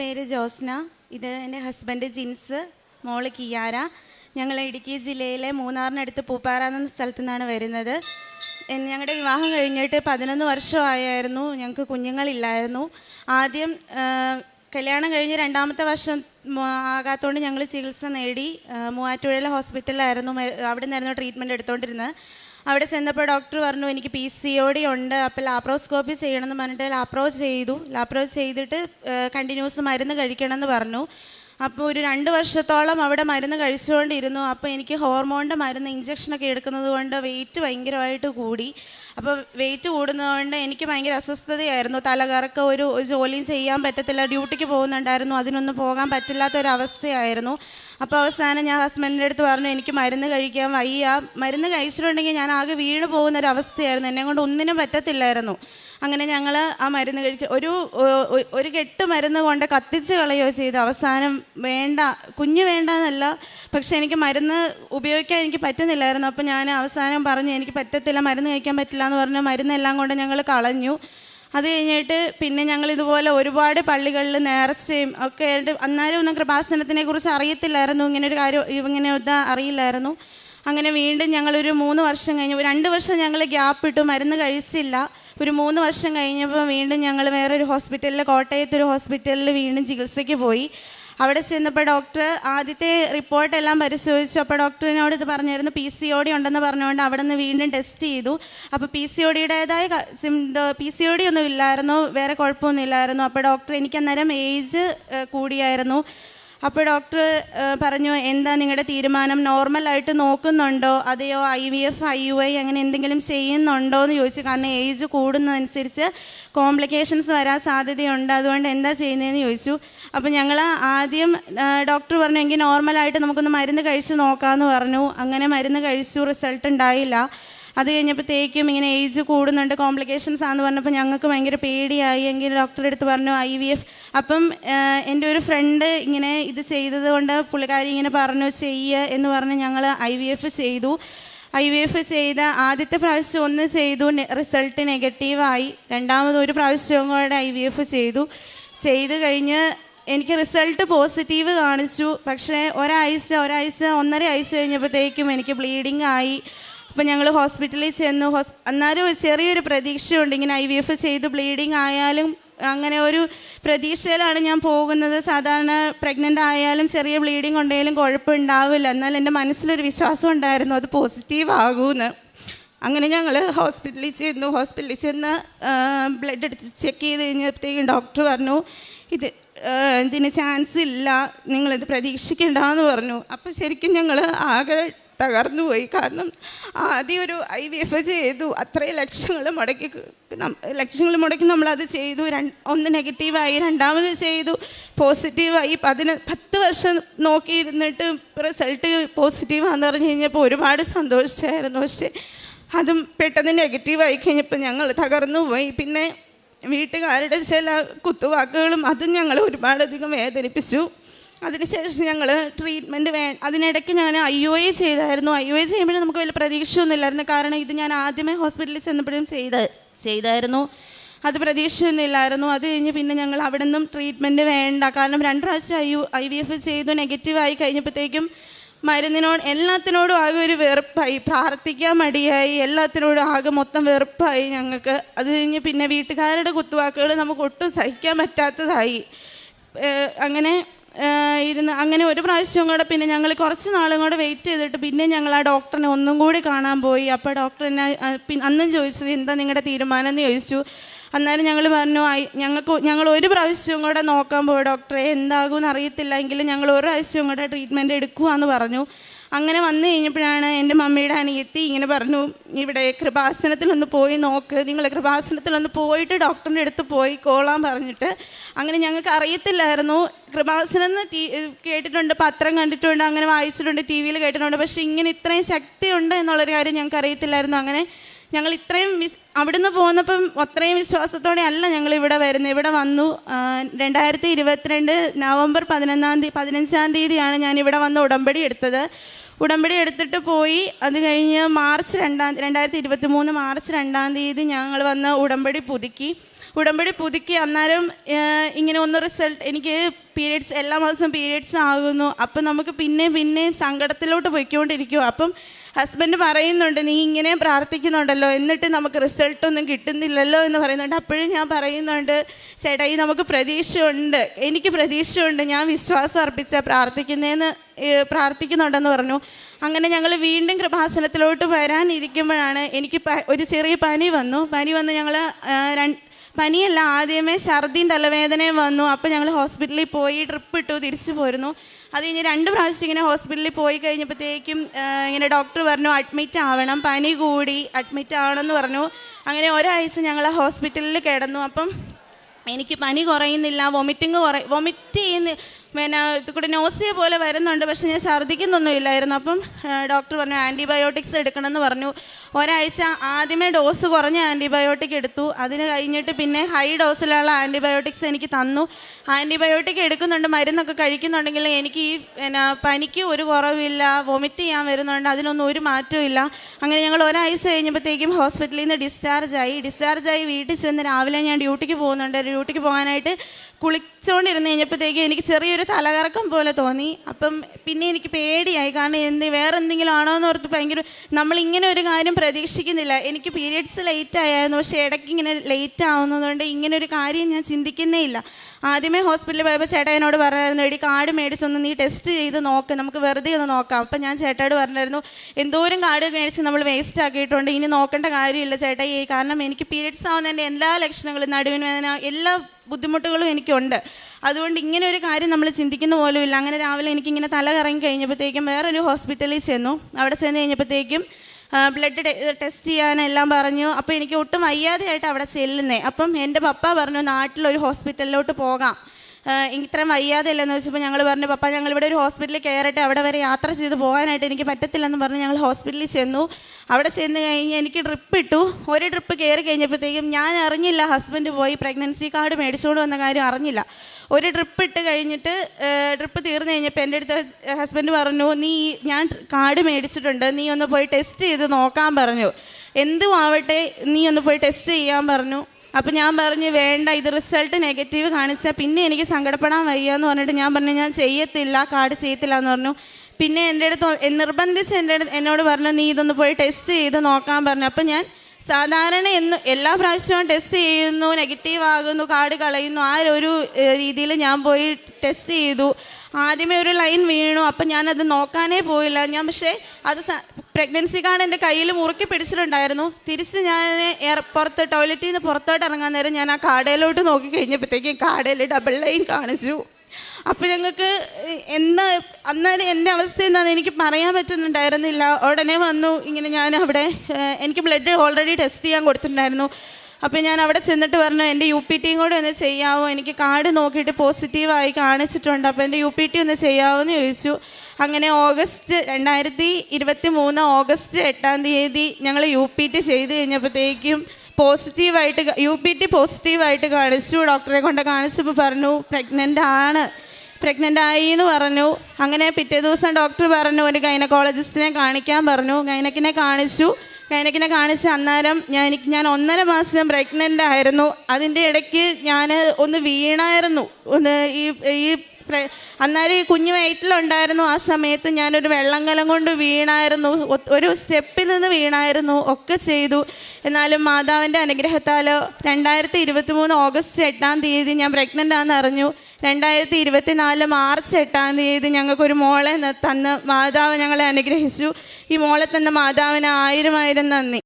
പേര് ജോസ്ന. ഇത് എന്റെ ഹസ്ബൻഡ് ജിൻസ് മോൾ കിയാര. ഞങ്ങൾ ഇടുക്കി ജില്ലയിലെ മൂന്നാറിനടുത്ത് പൂപ്പാറ എന്ന സ്ഥലത്തു നിന്നാണ് വരുന്നത്. ഞങ്ങളുടെ വിവാഹം കഴിഞ്ഞിട്ട് പതിനൊന്ന് വർഷമായിരുന്നു ഞങ്ങൾക്ക് കുഞ്ഞുങ്ങളില്ലായിരുന്നു. ആദ്യം കല്യാണം കഴിഞ്ഞ് രണ്ടാമത്തെ വർഷം ആകാത്തതുകൊണ്ട് ഞങ്ങൾ ചികിത്സ നേടി. മൂവാറ്റുപുഴയിലെ ഹോസ്പിറ്റലിലായിരുന്നു അവിടെ നിന്നായിരുന്നു ട്രീറ്റ്മെന്റ് എടുത്തുകൊണ്ടിരുന്നത് അവിടെ ചെന്നപ്പോൾ ഡോക്ടർ പറഞ്ഞു എനിക്ക് പി സി ഒ ഡി ഉണ്ട്. അപ്പോൾ ലാപ്രോസ്കോപ്പി ചെയ്യണമെന്ന് പറഞ്ഞിട്ട് ലാപ്രോ ചെയ്തു. ലാപ്രോ ചെയ്തിട്ട് കണ്ടിന്യൂസ് മരുന്ന് കഴിക്കണമെന്ന് പറഞ്ഞു. അപ്പോൾ ഒരു രണ്ട് വർഷത്തോളം അവിടെ മരുന്ന് കഴിച്ചുകൊണ്ടിരുന്നു. അപ്പോൾ എനിക്ക് ഹോർമോണിന്റെ മരുന്ന് ഇഞ്ചക്ഷനൊക്കെ എടുക്കുന്നത് കൊണ്ട് വെയിറ്റ് ഭയങ്കരമായിട്ട് കൂടി. അപ്പോൾ വെയിറ്റ് കൂടുന്നതുകൊണ്ട് എനിക്ക് ഭയങ്കര അസ്വസ്ഥതയായിരുന്നു. തലകറക്കം ഒരു ജോലിയും ചെയ്യാൻ പറ്റത്തില്ല. ഡ്യൂട്ടിക്ക് പോകുന്നുണ്ടായിരുന്നു. അതിനൊന്നും പോകാൻ പറ്റില്ലാത്ത ഒരു അവസ്ഥയായിരുന്നു. അപ്പോൾ അവസാനം ഞാൻ ഹസ്ബൻഡിന്റെ അടുത്ത് പറഞ്ഞു എനിക്ക് മരുന്ന് കഴിക്കാൻ വയ്യ. മരുന്ന് കഴിച്ചിട്ടുണ്ടെങ്കിൽ ഞാൻ ആകെ വീണ് പോകുന്ന ഒരു അവസ്ഥയായിരുന്നു. എന്നെ കൊണ്ട് ഒന്നിനും പറ്റത്തില്ലായിരുന്നു. അങ്ങനെ ഞങ്ങൾ ആ മരുന്ന് കഴിക്ക ഒരു ഒരു കെട്ട് മരുന്ന് കൊണ്ട് കത്തിച്ച് കളയുകയോ ചെയ്ത്. അവസാനം വേണ്ട കുഞ്ഞ് വേണ്ട എന്നല്ല പക്ഷെ എനിക്ക് മരുന്ന് ഉപയോഗിക്കാൻ എനിക്ക് പറ്റുന്നില്ലായിരുന്നു. അപ്പോൾ ഞാൻ അവസാനം പറഞ്ഞു എനിക്ക് പറ്റത്തില്ല മരുന്ന് കഴിക്കാൻ പറ്റില്ല എന്ന് പറഞ്ഞ. മരുന്നെല്ലാം കൊണ്ട് ഞങ്ങൾ കളഞ്ഞു. അത് കഴിഞ്ഞിട്ട് പിന്നെ ഞങ്ങൾ ഇതുപോലെ ഒരുപാട് പള്ളികളിൽ നേർച്ചയും ഒക്കെ ആയിട്ട് അന്നേരം ഒന്നും കൃപാസനത്തിനെ കുറിച്ച് അറിയത്തില്ലായിരുന്നു. ഇങ്ങനെ ഒരു കാര്യം ഇങ്ങനെ ഇത് അറിയില്ലായിരുന്നു. അങ്ങനെ വീണ്ടും ഞങ്ങളൊരു മൂന്ന് വർഷം കഴിഞ്ഞു രണ്ട് വർഷം ഞങ്ങൾ ഗ്യാപ്പ് ഇട്ടു മരുന്ന് കഴിച്ചില്ല. ഒരു മൂന്ന് വർഷം കഴിഞ്ഞപ്പോൾ വീണ്ടും ഞങ്ങൾ വേറൊരു ഹോസ്പിറ്റലിൽ കോട്ടയത്ത് ഒരു ഹോസ്പിറ്റലിൽ വീണ്ടും ചികിത്സയ്ക്ക് പോയി. അവിടെ ചെന്നപ്പോൾ ഡോക്ടർ ആദ്യത്തെ റിപ്പോർട്ടെല്ലാം പരിശോധിച്ചു. അപ്പോൾ ഡോക്ടറിനോട് ഇത് പറഞ്ഞായിരുന്നു പി സി ഒ ഡി ഉണ്ടെന്ന് പറഞ്ഞുകൊണ്ട് അവിടെ നിന്ന് വീണ്ടും ടെസ്റ്റ് ചെയ്തു. അപ്പോൾ പി സി ഒ ഡിയുടേതായ പി സി ഒ ഡി ഒന്നും ഇല്ലായിരുന്നു വേറെ കുഴപ്പമൊന്നും ഇല്ലായിരുന്നു. അപ്പോൾ ഡോക്ടർ എനിക്ക് അന്നേരം ഏജ് കൂടിയായിരുന്നു. അപ്പോൾ ഡോക്ടർ പറഞ്ഞു എന്താ നിങ്ങളുടെ തീരുമാനം? നോർമലായിട്ട് നോക്കുന്നുണ്ടോ? അതെയോ I V F I U I അങ്ങനെ എന്തെങ്കിലും ചെയ്യുന്നുണ്ടോ? എന്ന് ചോദിച്ചു. കാരണം ഏജ് കൂടുന്നതനുസരിച്ച് കോംപ്ലിക്കേഷൻസ് വരാൻ സാധ്യതയുണ്ട്. അതുകൊണ്ട് എന്താ ചെയ്യുന്നതെന്ന് ചോദിച്ചു. അപ്പോൾ ഞങ്ങൾ ആദ്യം ഡോക്ടർ പറഞ്ഞു എങ്കിൽ നോർമലായിട്ട് നമുക്കൊന്ന് മരുന്ന് കഴിച്ച് നോക്കാമെന്ന് പറഞ്ഞു. അങ്ങനെ മരുന്ന് കഴിച്ചു. റിസൾട്ട് ഉണ്ടായില്ല. അത് കഴിഞ്ഞപ്പോഴത്തേക്കും ഇങ്ങനെ ഏജ് കൂടുന്നുണ്ട്. കോംപ്ലിക്കേഷൻസ് ആണെന്ന് പറഞ്ഞപ്പോൾ ഞങ്ങൾക്ക് ഭയങ്കര പേടിയായി. എങ്കിൽ ഡോക്ടറെ അടുത്ത് പറഞ്ഞു ഐ വി എഫ് അപ്പം എന്റെ ഒരു ഫ്രണ്ട് ഇങ്ങനെ ഇത് ചെയ്തത് കൊണ്ട് പുള്ളിക്കാരി ഇങ്ങനെ പറഞ്ഞു ചെയ്യുക എന്ന് പറഞ്ഞ് ഞങ്ങൾ ഐ വി എഫ് ചെയ്തു. ഐ വി എഫ് ചെയ്ത ആദ്യത്തെ പ്രാവശ്യം ഒന്ന് ചെയ്തു. റിസൾട്ട് നെഗറ്റീവായി രണ്ടാമത് ഒരു പ്രാവശ്യവും കൂടെ ഐ വി എഫ് ചെയ്തു. ചെയ്ത് കഴിഞ്ഞ് എനിക്ക് റിസൾട്ട് പോസിറ്റീവ് കാണിച്ചു. പക്ഷേ ഒരാഴ്ച ഒരാഴ്ച ഒന്നര ആഴ്ച കഴിഞ്ഞപ്പോഴത്തേക്കും എനിക്ക് ബ്ലീഡിങ് ആയി. അപ്പോൾ ഞങ്ങൾ ഹോസ്പിറ്റലിൽ ചെന്നു. ഹോസ് എന്നാലും ചെറിയൊരു പ്രതീക്ഷയുണ്ട്. ഇങ്ങനെ ഐ വി എഫ് ചെയ്ത് ബ്ലീഡിങ് ആയാലും അങ്ങനെ ഒരു പ്രതീക്ഷയിലാണ് ഞാൻ പോകുന്നത്. സാധാരണ പ്രഗ്നന്റ് ആയാലും ചെറിയ ബ്ലീഡിങ് ഉണ്ടെങ്കിലും കുഴപ്പമുണ്ടാവില്ല. എന്നാൽ എന്റെ മനസ്സിലൊരു വിശ്വാസം ഉണ്ടായിരുന്നു. അത് പോസിറ്റീവ് ആകുമെന്ന് അങ്ങനെ ഞങ്ങൾ ഹോസ്പിറ്റലിൽ ചെന്നു. ഹോസ്പിറ്റലിൽ ചെന്ന് ബ്ലഡ് എടുത്ത് ചെക്ക് ചെയ്ത് കഴിഞ്ഞപ്പോഴത്തേക്കും ഡോക്ടർ പറഞ്ഞു ഇത് ഇതിന് ചാൻസ് ഇല്ല. നിങ്ങളിത് പ്രതീക്ഷിക്കേണ്ടെന്ന് പറഞ്ഞു. അപ്പോൾ ശരിക്കും ഞങ്ങൾ ആകെ തകർന്നു പോയി. കാരണം ആദ്യം ഒരു ഐ വി എഫ് ചെയ്തു. അത്രയും ലക്ഷങ്ങൾ മുടക്കി ലക്ഷങ്ങൾ മുടക്കി നമ്മളത് ചെയ്തു. രണ്ട് ഒന്ന് നെഗറ്റീവായി രണ്ടാമത് ചെയ്തു. പോസിറ്റീവായി. പതിന പത്ത് വർഷം നോക്കിയിരുന്നിട്ട് റിസൾട്ട് പോസിറ്റീവാന്ന് പറഞ്ഞു കഴിഞ്ഞപ്പോൾ ഒരുപാട് സന്തോഷമായിരുന്നു പക്ഷേ അതും പെട്ടെന്ന് നെഗറ്റീവായി കഴിഞ്ഞപ്പോൾ ഞങ്ങൾ തകർന്നു പോയി. പിന്നെ വീട്ടുകാരുടെ ചില കുത്തുവാക്കുകളും അതും ഞങ്ങൾ ഒരുപാടധികം വേദനിപ്പിച്ചു. അതിനുശേഷം ഞങ്ങൾ ട്രീറ്റ്മെന്റ് വേ അതിനിടയ്ക്ക് ഞാൻ ഐ ഒ എ ചെയ്തായിരുന്നു. ഐ ഒ എ ചെയ്യുമ്പോഴും നമുക്ക് വലിയ പ്രതീക്ഷയൊന്നും ഇല്ലായിരുന്നു. കാരണം ഇത് ഞാൻ ആദ്യമേ ഹോസ്പിറ്റലിൽ ചെന്നപ്പോഴും ചെയ്ത ചെയ്തായിരുന്നു. അത് പ്രതീക്ഷയൊന്നും ഇല്ലായിരുന്നു. അത് കഴിഞ്ഞ് പിന്നെ ഞങ്ങൾ അവിടെ നിന്നും ട്രീറ്റ്മെന്റ് വേണ്ട. കാരണം രണ്ട് പ്രാവശ്യം I U I I V ചെയ്തു. നെഗറ്റീവായി കഴിഞ്ഞപ്പോഴത്തേക്കും മരുന്നിനോട് എല്ലാത്തിനോടും ആകെ ഒരു വെറുപ്പായി. പ്രാർത്ഥിക്കാൻ മടിയായി. എല്ലാത്തിനോടും ആകെ മൊത്തം വെറുപ്പായി ഞങ്ങൾക്ക്. അത് കഴിഞ്ഞ് പിന്നെ വീട്ടുകാരുടെ കുത്തുവാക്കുകൾ നമുക്ക് ഒട്ടും സഹിക്കാൻ പറ്റാത്തതായി. അങ്ങനെ ഇരുന്ന് അങ്ങനെ ഒരു പ്രാവശ്യം കൂടെ പിന്നെ ഞങ്ങൾ കുറച്ച് നാളും കൂടെ വെയിറ്റ് ചെയ്തിട്ട് പിന്നെ ഞങ്ങൾ ആ ഡോക്ടറിനെ ഒന്നും കൂടി കാണാൻ പോയി. അപ്പോൾ ഡോക്ടർ എന്നെ അന്നും ചോദിച്ചത് എന്താ നിങ്ങളുടെ തീരുമാനം എന്ന് ചോദിച്ചു. അന്നേരം ഞങ്ങൾ പറഞ്ഞു ഞങ്ങൾക്ക് ഞങ്ങൾ ഒരു പ്രാവശ്യവും കൂടെ നോക്കാൻ പോയി. ഡോക്ടറെ എന്താകുമെന്ന് അറിയത്തില്ല. എങ്കിലും ഞങ്ങൾ ഒരു പ്രാവശ്യവും കൂടെ ട്രീറ്റ്മെന്റ് എടുക്കുകയെന്ന് പറഞ്ഞു. അങ്ങനെ വന്നു കഴിഞ്ഞപ്പോഴാണ് എന്റെ മമ്മിയുടെ അനിയത്തി ഇങ്ങനെ പറഞ്ഞു ഇവിടെ കൃപാസനത്തിലൊന്ന് പോയി നോക്ക്. നിങ്ങൾ കൃപാസനത്തിലൊന്ന് പോയിട്ട് ഡോക്ടറിന്റെ അടുത്ത് പോയി കോളാൻ പറഞ്ഞിട്ട്. അങ്ങനെ ഞങ്ങൾക്ക് അറിയത്തില്ലായിരുന്നു. കൃപാസനം എന്ന് ടി കേട്ടിട്ടുണ്ട് പത്രം കണ്ടിട്ടുണ്ട് അങ്ങനെ വായിച്ചിട്ടുണ്ട് ടി വിയിൽ കേട്ടിട്ടുണ്ട്. പക്ഷേ ഇങ്ങനെ ഇത്രയും ശക്തിയുണ്ട് എന്നുള്ളൊരു കാര്യം ഞങ്ങൾക്ക് അറിയത്തില്ലായിരുന്നു. അങ്ങനെ ഞങ്ങൾ ഇത്രയും വിസ് അവിടുന്ന് പോന്നപ്പം അത്രയും വിശ്വാസത്തോടെ അല്ല ഞങ്ങൾ ഇവിടെ വരുന്നത്. ഇവിടെ വന്നു രണ്ടായിരത്തി ഇരുപത്തിരണ്ട് നവംബർ പതിനൊന്നാം തീയതി പതിനഞ്ചാം തീയതിയാണ് ഞാൻ ഇവിടെ വന്ന് ഉടമ്പടി എടുത്തത്. ഉടമ്പടി എടുത്തിട്ട് പോയി. അത് കഴിഞ്ഞ് മാർച്ച് രണ്ടാം രണ്ടായിരത്തി ഇരുപത്തി മൂന്ന് മാർച്ച് രണ്ടാം തീയതി ഞങ്ങൾ വന്ന് ഉടമ്പടി പുതുക്കി. ഉടമ്പടി പുതുക്കി അന്നേരം ഇങ്ങനെ ഒന്ന് റിസൾട്ട് എനിക്ക് പീരീഡ്സ് എല്ലാ മാസവും പീരീഡ്സ് ആകുന്നു. അപ്പം നമുക്ക് പിന്നെയും പിന്നെയും സങ്കടത്തിലോട്ട് പോയിക്കൊണ്ടിരിക്കും. അപ്പം ഹസ്ബൻഡ് പറയുന്നുണ്ട് നീ ഇങ്ങനെ പ്രാർത്ഥിക്കുന്നുണ്ടല്ലോ എന്നിട്ട് നമുക്ക് റിസൾട്ടൊന്നും കിട്ടുന്നില്ലല്ലോ എന്ന് പറയുന്നുണ്ട്. അപ്പോഴും ഞാൻ പറയുന്നുണ്ട് ചേട്ടാ ഈ നമുക്ക് പ്രതീക്ഷയുണ്ട്. എനിക്ക് പ്രതീക്ഷയുണ്ട്. ഞാൻ വിശ്വാസം അർപ്പിച്ച പ്രാർത്ഥിക്കുന്നതെന്ന് പ്രാർത്ഥിക്കുന്നുണ്ടെന്ന് പറഞ്ഞു. അങ്ങനെ ഞങ്ങൾ വീണ്ടും കൃപാസനത്തിലോട്ട് വരാനിരിക്കുമ്പോഴാണ് എനിക്ക് ഒരു ചെറിയ പനി വന്നു. പനി വന്ന് ഞങ്ങൾ പനിയല്ല ആദ്യമേ ഛർദിയും തലവേദനയും വന്നു. അപ്പോൾ ഞങ്ങൾ ഹോസ്പിറ്റലിൽ പോയി ട്രിപ്പ് ഇട്ടു തിരിച്ചു പോരുന്നു. അത് കഴിഞ്ഞ് രണ്ട് പ്രാവശ്യം ഇങ്ങനെ ഹോസ്പിറ്റലിൽ പോയി കഴിഞ്ഞപ്പോഴത്തേക്കും ഇങ്ങനെ ഡോക്ടർ പറഞ്ഞു അഡ്മിറ്റ് ആവണം പനി കൂടി അഡ്മിറ്റ് ആവണം എന്ന് പറഞ്ഞു. അങ്ങനെ ഒരാഴ്ച ഞങ്ങൾ ഹോസ്പിറ്റലിൽ കിടന്നു. അപ്പം എനിക്ക് പനി കുറയുന്നില്ല വൊമിറ്റിങ് കുറ വൊമിറ്റ് ചെയ്യുന്ന പിന്നെ ഇതുകൂടെ നോസിയ പോലെ വരുന്നുണ്ട് പക്ഷെ ഞാൻ ഛർദ്ദിക്കുന്നൊന്നും ഇല്ലായിരുന്നു അപ്പം ഡോക്ടർ പറഞ്ഞു ആന്റിബയോട്ടിക്സ് എടുക്കണമെന്ന് പറഞ്ഞു. ഒരാഴ്ച ആദ്യമേ ഡോസ് കുറഞ്ഞ ആന്റിബയോട്ടിക് എടുത്തു. അതിന് കഴിഞ്ഞിട്ട് പിന്നെ ഹൈ ഡോസിലുള്ള ആന്റിബയോട്ടിക്സ് എനിക്ക് തന്നു. ആന്റിബയോട്ടിക് എടുക്കുന്നുണ്ട് മരുന്നൊക്കെ കഴിക്കുന്നുണ്ടെങ്കിൽ എനിക്ക് ഈ പിന്നെ പനിക്ക് ഒരു കുറവില്ല വൊമിറ്റ് ചെയ്യാൻ വരുന്നുണ്ട് അതിനൊന്നും ഒരു മാറ്റവും ഇല്ല. അങ്ങനെ ഞങ്ങൾ ഒരാഴ്ച കഴിഞ്ഞപ്പോഴത്തേക്കും ഹോസ്പിറ്റലിൽ നിന്ന് ഡിസ്ചാർജ് ആയി. ഡിസ്ചാർജ് ആയി വീട്ടിൽ ചെന്ന് രാവിലെ ഞാൻ ഡ്യൂട്ടിക്ക് പോകുന്നുണ്ട്. ഡ്യൂട്ടിക്ക് പോകാനായിട്ട് കുളിച്ചുകൊണ്ടിരുന്ന് കഴിഞ്ഞപ്പോഴത്തേക്കും എനിക്ക് ചെറിയൊരു തലകറക്കം പോലെ തോന്നി. അപ്പം പിന്നെ എനിക്ക് പേടിയായി. കാരണം എന്ത് വേറെ എന്തെങ്കിലും ആണോ എന്ന് ഓർത്ത് ഭയങ്കര നമ്മളിങ്ങനെ ഒരു കാര്യം പ്രതീക്ഷിക്കുന്നില്ല. എനിക്ക് പീരിയഡ്സ് ലേറ്റ് ആയിരുന്നു പക്ഷേ ഇടയ്ക്ക് ഇങ്ങനെ ലേറ്റ് ആവുന്നതുകൊണ്ട് ഇങ്ങനെ ഒരു കാര്യം ഞാൻ ചിന്തിക്കുന്നേ ഇല്ല. ആദ്യമേ ഹോസ്പിറ്റലിൽ പോയപ്പോൾ ചേട്ടാ എന്നോട് പറഞ്ഞായിരുന്നു എടി കാർഡ് മേടിച്ചൊന്ന് നീ ടെസ്റ്റ് ചെയ്ത് നോക്ക്. നമുക്ക് വെറുതെ ഒന്ന് നോക്കാം. അപ്പം ഞാൻ ചേട്ടായോട് പറഞ്ഞായിരുന്നു എന്തോരം കാർഡ് മേടിച്ച് നമ്മൾ വേസ്റ്റ് ആക്കിയിട്ടുണ്ട്. ഇനി നോക്കേണ്ട കാര്യമില്ല ചേട്ടാ. ഈ കാരണം എനിക്ക് പീരിയഡ്സ് ആവുന്നതിന്റെ എല്ലാ ലക്ഷണങ്ങളും നടുവിന് വേദന എല്ലാ ബുദ്ധിമുട്ടുകളും എനിക്കുണ്ട്. അതുകൊണ്ട് ഇങ്ങനെ ഒരു കാര്യം നമ്മൾ ചിന്തിക്കുന്ന പോലും ഇല്ല. അങ്ങനെ രാവിലെ എനിക്കിങ്ങനെ തല കറങ്ങി കഴിഞ്ഞപ്പോഴത്തേക്കും വേറൊരു ഹോസ്പിറ്റലിൽ ചെന്നു. അവിടെ ചെന്ന് കഴിഞ്ഞപ്പോഴത്തേക്കും ബ്ലഡ് ടെസ്റ്റ് ചെയ്യാനെല്ലാം പറഞ്ഞു. അപ്പോൾ എനിക്ക് ഒട്ടും വയ്യാതെയായിട്ട് അവിടെ ചെല്ലുന്നേ. അപ്പം എന്റെ പപ്പ പറഞ്ഞു നാട്ടിലൊരു ഹോസ്പിറ്റലിലോട്ട് പോകാം. ഇത്രയും ഇത്രയും വയ്യാതെയല്ലെന്ന് വെച്ചപ്പോൾ ഞങ്ങൾ പറഞ്ഞു പപ്പ ഞങ്ങൾ ഇവിടെ ഒരു ഹോസ്പിറ്റലിൽ കയറട്ടെ. അവിടെ വരെ യാത്ര ചെയ്ത് പോകാനായിട്ട് എനിക്ക് പറ്റത്തില്ലെന്ന് പറഞ്ഞ് ഞങ്ങൾ ഹോസ്പിറ്റലിൽ ചെന്നു. അവിടെ ചെന്ന് കഴിഞ്ഞ് എനിക്ക് ട്രിപ്പ് ഇട്ടു. ഒരു ട്രിപ്പ് കയറി കഴിഞ്ഞപ്പോഴത്തേക്കും ഞാൻ അറിഞ്ഞില്ല ഹസ്ബൻഡ് പോയി പ്രഗ്നൻസി കാർഡ് മേടിച്ചുകൊണ്ട് വന്ന കാര്യം അറിഞ്ഞില്ല. ഒരു ട്രിപ്പ് ഇട്ട് കഴിഞ്ഞിട്ട് ട്രിപ്പ് തീർന്നു കഴിഞ്ഞപ്പോൾ എന്റെ അടുത്ത് ഹസ്ബൻഡ് പറഞ്ഞു നീ ഞാൻ കാർഡ് മേടിച്ചിട്ടുണ്ട് നീ ഒന്ന് പോയി ടെസ്റ്റ് ചെയ്ത് നോക്കാൻ പറഞ്ഞു. എന്തും ആവട്ടെ നീ ഒന്ന് പോയി ടെസ്റ്റ് ചെയ്യാൻ പറഞ്ഞു. അപ്പം ഞാൻ പറഞ്ഞു വേണ്ട ഇത് റിസൾട്ട് നെഗറ്റീവ് കാണിച്ചാൽ പിന്നെ എനിക്ക് സങ്കടപ്പെടാൻ വയ്യ എന്ന് പറഞ്ഞിട്ട് ഞാൻ പറഞ്ഞു ഞാൻ ചെയ്യത്തില്ല കാർഡ് ചെയ്യത്തില്ല എന്ന് പറഞ്ഞു. പിന്നെ എന്റെ അടുത്ത് നിർബന്ധിച്ച് എന്റെ എന്നോട് പറഞ്ഞു നീ ഇതൊന്ന് പോയി ടെസ്റ്റ് ചെയ്ത് നോക്കാൻ പറഞ്ഞു. അപ്പം ഞാൻ സാധാരണ എന്ന് എല്ലാ പ്രാവശ്യവും ടെസ്റ്റ് ചെയ്യുന്നു നെഗറ്റീവ് ആകുന്നു കാർഡ് കളയുന്നു ആ ഒരു രീതിയിൽ ഞാൻ പോയി ടെസ്റ്റ് ചെയ്തു. ആദ്യമേ ഒരു ലൈൻ വീണു അപ്പം ഞാനത് നോക്കാനേ പോയില്ല. ഞാൻ പക്ഷേ അത് പ്രഗ്നൻസി കാർഡ് എന്റെ കയ്യിൽ മുറുക്കി പിടിച്ചിട്ടുണ്ടായിരുന്നു. തിരിച്ച് ഞാൻ പുറത്ത് ടോയ്ലറ്റിൽ നിന്ന് പുറത്തോട്ട് ഇറങ്ങാൻ നേരം ഞാൻ ആ കാടയിലോട്ട് നോക്കി കഴിഞ്ഞപ്പോഴത്തേക്കും കാടയിൽ ഡബിൾ ലൈൻ കാണിച്ചു. അപ്പോൾ ഞങ്ങൾക്ക് എന്താ അന്നേരം എന്റെ അവസ്ഥ എന്താണെന്ന് എനിക്ക് പറയാൻ പറ്റുന്നുണ്ടായിരുന്നില്ല. ഉടനെ വന്നു ഇങ്ങനെ ഞാൻ അവിടെ എനിക്ക് ബ്ലഡ് ഓൾറെഡി ടെസ്റ്റ് ചെയ്യാൻ കൊടുത്തിട്ടുണ്ടായിരുന്നു. അപ്പോൾ ഞാൻ അവിടെ ചെന്നിട്ട് പറഞ്ഞു എന്റെ യു പി ടിയും കൂടെ ഒന്ന് ചെയ്യാമോ എനിക്ക് കാർഡ് നോക്കിയിട്ട് പോസിറ്റീവായി കാണിച്ചിട്ടുണ്ട്. അപ്പോൾ എന്റെ യു പി ടി ഒന്ന് ചെയ്യാമോ എന്ന് ചോദിച്ചു. അങ്ങനെ ഓഗസ്റ്റ് രണ്ടായിരത്തി ഇരുപത്തി മൂന്ന് ഓഗസ്റ്റ് എട്ടാം തീയതി ഞങ്ങൾ യു പി ടി ചെയ്ത് കഴിഞ്ഞപ്പോഴത്തേക്കും പോസിറ്റീവായിട്ട് യു പി ടി പോസിറ്റീവായിട്ട് കാണിച്ചു. ഡോക്ടറെ കൊണ്ട് കാണിച്ചപ്പോൾ പറഞ്ഞു പ്രഗ്നന്റ് ആണ്. പ്രഗ്നന്റ് ആയി എന്ന് പറഞ്ഞു. അങ്ങനെ പിറ്റേ ദിവസം ഡോക്ടർ പറഞ്ഞു ഒരു ഗൈനക്കോളജിസ്റ്റിനെ കാണിക്കാൻ പറഞ്ഞു. ഗൈനക്കിനെ കാണിച്ചു. ഗൈനക്കിനെ കാണിച്ച് അന്നേരം ഞാൻ എനിക്ക് ഞാൻ ഒന്നര മാസം പ്രഗ്നന്റ് ആയിരുന്നു. അതിന്റെ ഇടയ്ക്ക് ഞാൻ ഒന്ന് വീണായിരുന്നു. ഒന്ന് ഈ ഈ അന്നേരം ഈ കുഞ്ഞ് വയറ്റിലുണ്ടായിരുന്നു ആ സമയത്ത് ഞാനൊരു വെള്ളങ്കലം കൊണ്ട് വീണായിരുന്നു. ഒരു സ്റ്റെപ്പിൽ നിന്ന് വീണായിരുന്നു. ഒക്കെ ചെയ്തു. എന്നാലും മാതാവിന്റെ അനുഗ്രഹത്താൽ രണ്ടായിരത്തി ഇരുപത്തി മൂന്ന് ഓഗസ്റ്റ് എട്ടാം തീയതി ഞാൻ പ്രഗ്നന്റ് ആണെന്ന് അറിഞ്ഞു. രണ്ടായിരത്തി ഇരുപത്തി നാല് മാർച്ച് എട്ടാം തീയതി ഞങ്ങൾക്കൊരു മോളെ തന്ന് മാതാവ് ഞങ്ങളെ അനുഗ്രഹിച്ചു. ഈ മോളെ തന്ന മാതാവിന് ആയിരം ആയിരം നന്ദി.